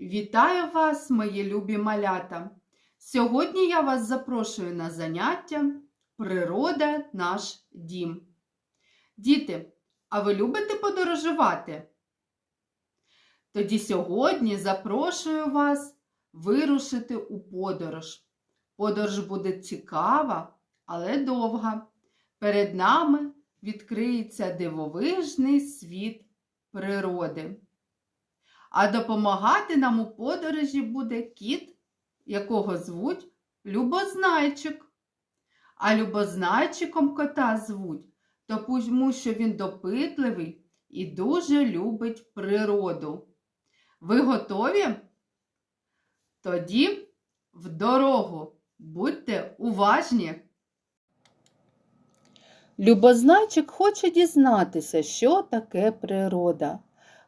Вітаю вас, мої любі малята! Сьогодні я вас запрошую на заняття Природа наш дім. Діти, а ви любите подорожувати? Тоді сьогодні запрошую вас вирушити у подорож. Подорож буде цікава, але довга. Перед нами відкриється дивовижний світ природи. А допомагати нам у подорожі буде кіт, якого звуть Любознайчик. А Любознайчиком кота звуть, тому що він допитливий і дуже любить природу. Ви готові? Тоді в дорогу. Будьте уважні! Любознайчик хоче дізнатися, що таке природа.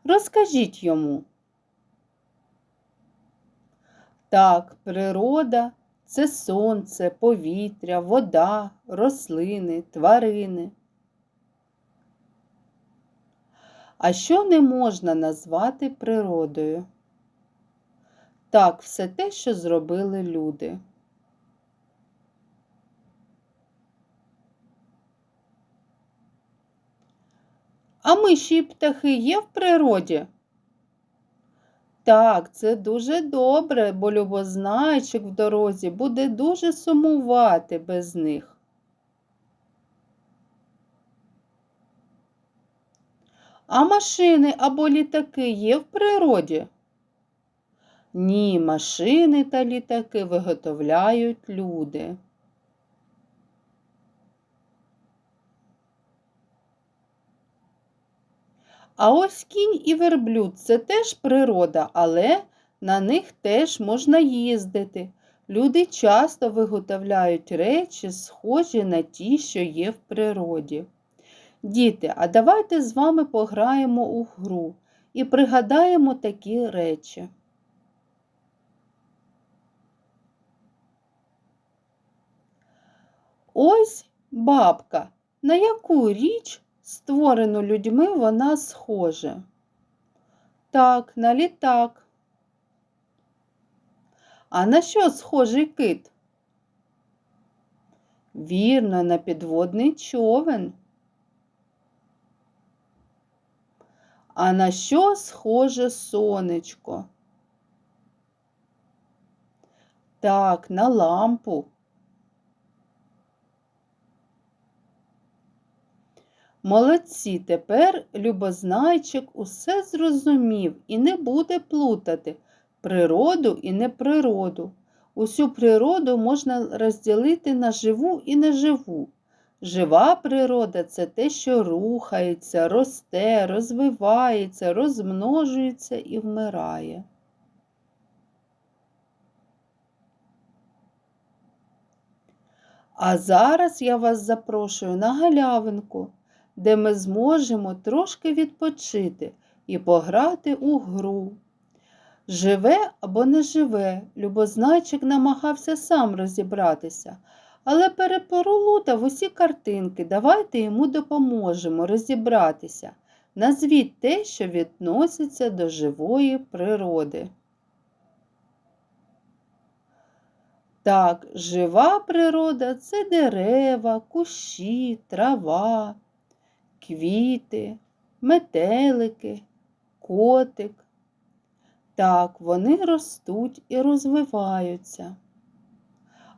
Розкажіть йому. Так, природа це сонце, повітря, вода, рослини, тварини. А що не можна назвати природою? Так, все те, що зробили люди. А миші і птахи є в природі? Так, це дуже добре, бо любознайчик в дорозі буде дуже сумувати без них. А машини або літаки є в природі? Ні, машини та літаки виготовляють люди. А ось кінь і верблюд це теж природа, але на них теж можна їздити. Люди часто виготовляють речі, схожі на ті, що є в природі. Діти, а давайте з вами пограємо у гру і пригадаємо такі речі. Ось бабка. На яку річ створену людьми вона схожа? Так, на літак. А на що схожий кит? Вірно, на підводний човен. А на що схоже сонечко? Так, на лампу. Молодці, тепер любознайчик усе зрозумів і не буде плутати природу і неприроду. Усю природу можна розділити на живу і неживу. Жива природа це те, що рухається, росте, розвивається, розмножується і вмирає. А зараз я вас запрошую на галявинку, де ми зможемо трошки відпочити і пограти у гру. Живе або не живе, любознайчик намагався сам розібратися, але переполутав усі картинки. Давайте йому допоможемо розібратися. Назвіть те, що відноситься до живої природи. Так, жива природа це дерева, кущі, трава, квіти, метелики, котик. Так, вони ростуть і розвиваються.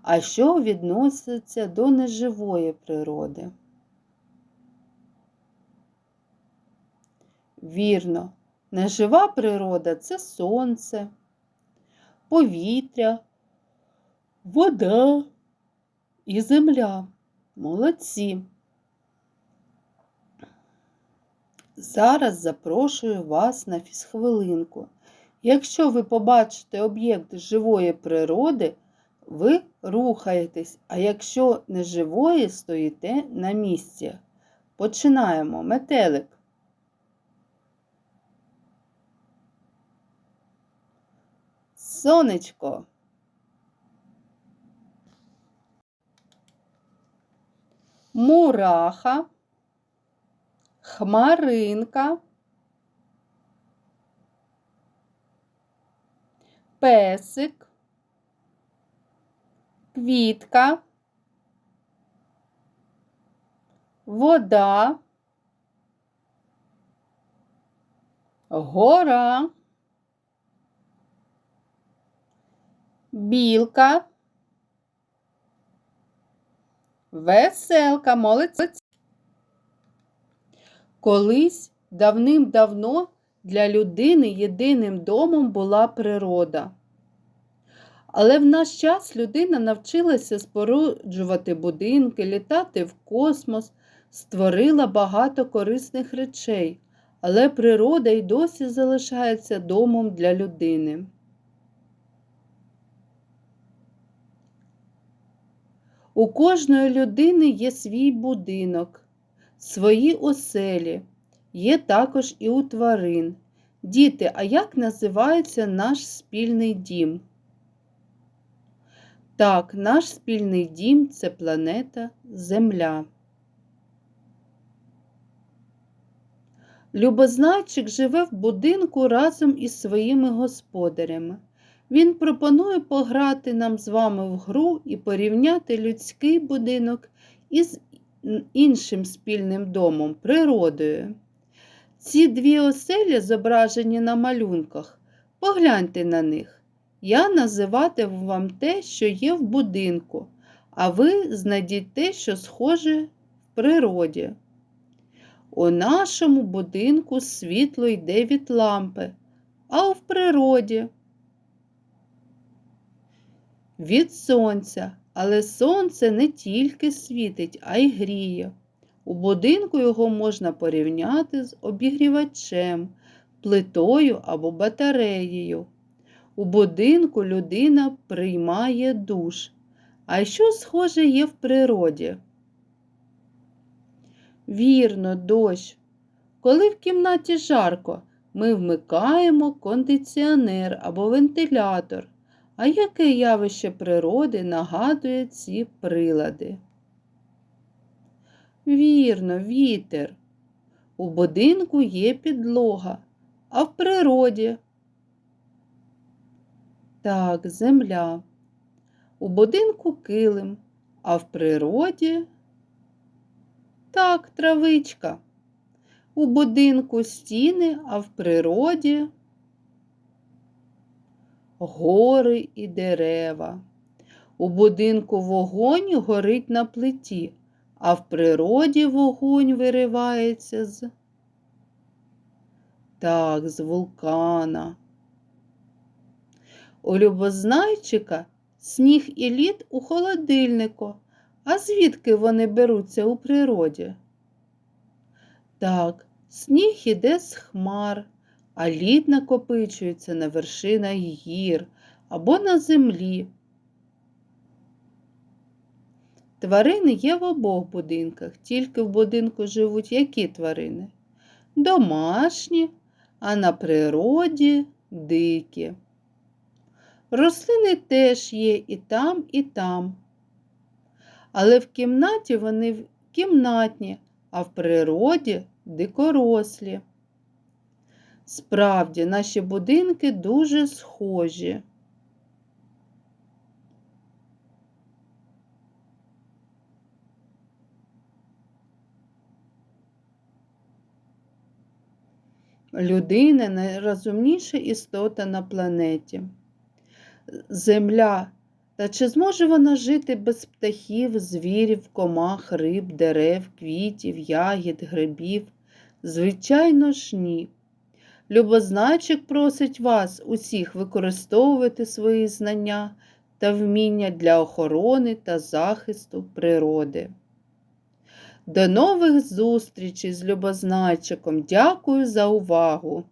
А що відноситься до неживої природи? Вірно, нежива природа це сонце, повітря, вода і земля. Молодці. Зараз запрошую вас на фізхвилинку. Якщо ви побачите об'єкт живої природи, ви рухаєтесь, а якщо не живої, стоїте на місці. Починаємо метелик. Сонечко. Мураха, хмаринка, песик, квітка, вода, гора, білка, веселка, молодець. Колись давним-давно для людини єдиним домом була природа. Але в наш час людина навчилася споруджувати будинки, літати в космос, створила багато корисних речей, але природа й досі залишається домом для людини. У кожної людини є свій будинок, свої оселі, є також і у тварин. Діти, а як називається наш спільний дім? Так, наш спільний дім це планета Земля. Любознайчик живе в будинку разом із своїми господарями. Він пропонує пограти нам з вами в гру і порівняти людський будинок із іншим спільним домом природою. Ці дві оселі зображені на малюнках. Погляньте на них. Я називатиму вам те, що є в будинку, а ви знайдіть те, що схоже в природі. У нашому будинку світло йде від лампи, а в природі від сонця, але сонце не тільки світить, а й гріє. У будинку його можна порівняти з обігрівачем, плитою або батареєю. У будинку людина приймає душ. А що схоже є в природі? Вірно, дощ. Коли в кімнаті жарко, ми вмикаємо кондиціонер або вентилятор. А яке явище природи нагадує ці прилади? Вірно, вітер. У будинку є підлога, а в природі. Так, земля. У будинку килим, а в природі. Так, травичка. У будинку стіни, а в природі гори і дерева. У будинку вогонь горить на плиті, а в природі вогонь виривається з. Так, з вулкана. У любознайчика сніг і лід у холодильнику. А звідки вони беруться у природі? Так, сніг іде з хмар, а лід накопичується на вершинах гір або на землі. Тварини є в обох будинках, тільки в будинку живуть які тварини? Домашні, а на природі дикі. Рослини теж є і там, і там. Але в кімнаті вони кімнатні, а в природі дикорослі. Справді, наші будинки дуже схожі. Людина найрозумніша істота на планеті. Земля. Та чи зможе вона жити без птахів, звірів, комах, риб, дерев, квітів, ягід, грибів? Звичайно ж, ні. Любознайчик просить вас усіх використовувати свої знання та вміння для охорони та захисту природи. До нових зустрічей з любозначиком. Дякую за увагу!